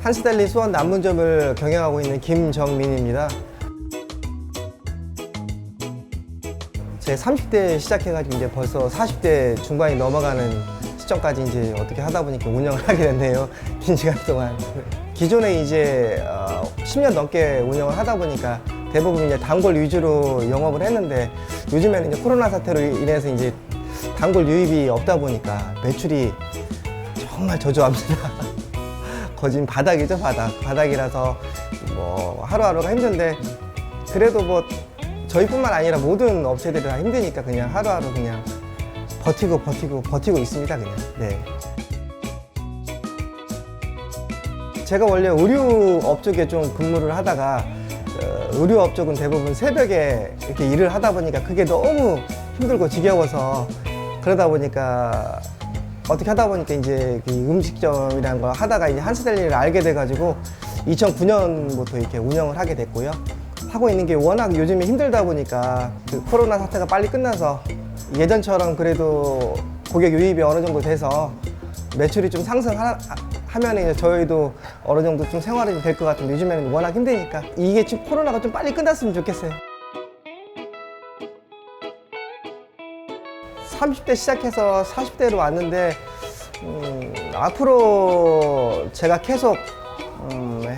한스델리 수원 남문점을 경영하고 있는 김정민입니다. 제 30대 시작해가지고 이제 벌써 40대 중반이 넘어가는 시점까지 이제 어떻게 하다 보니까 운영을 하게 됐네요. 긴 시간 동안. 기존에 이제 어, 10년 넘게 운영을 하다 보니까 대부분 이제 단골 위주로 영업을 했는데 요즘에는 이제 코로나 사태로 인해서 이제 단골 유입이 없다 보니까 매출이 정말 저조합니다. 거진 바닥이죠, 바닥. 바닥이라서 뭐 하루하루가 힘든데 그래도 뭐 저희뿐만 아니라 모든 업체들이 다 힘드니까 그냥 하루하루 그냥 버티고 버티고 버티고 있습니다, 그냥. 네. 제가 원래 의류업 쪽에 좀 근무를 하다가 어, 의류업 쪽은 대부분 새벽에 이렇게 일을 하다 보니까 그게 너무 힘들고 지겨워서 그러다 보니까 어떻게 하다 보니까 이제 그 음식점이라는 걸 하다가 이제 한스델리를 알게 돼가지고 2009년부터 이렇게 운영을 하게 됐고요. 하고 있는 게 워낙 요즘에 힘들다 보니까 그 코로나 사태가 빨리 끝나서 예전처럼 그래도 고객 유입이 어느 정도 돼서 매출이 좀 상승하면 이제 저희도 어느 정도 좀 생활이 될 것 같은데 요즘에는 워낙 힘드니까 이게 지금 코로나가 좀 빨리 끝났으면 좋겠어요. 30대 시작해서 40대로 왔는데 음, 앞으로 제가 계속 음, 해,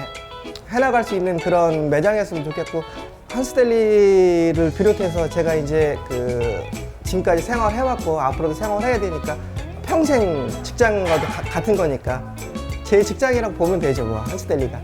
해나갈 수 있는 그런 매장이었으면 좋겠고 한스델리를 비롯해서 제가 이제 그 지금까지 생활해왔고 앞으로도 생활해야 되니까 평생 직장과 같은 거니까 제 직장이라고 보면 되죠 뭐 한스델리가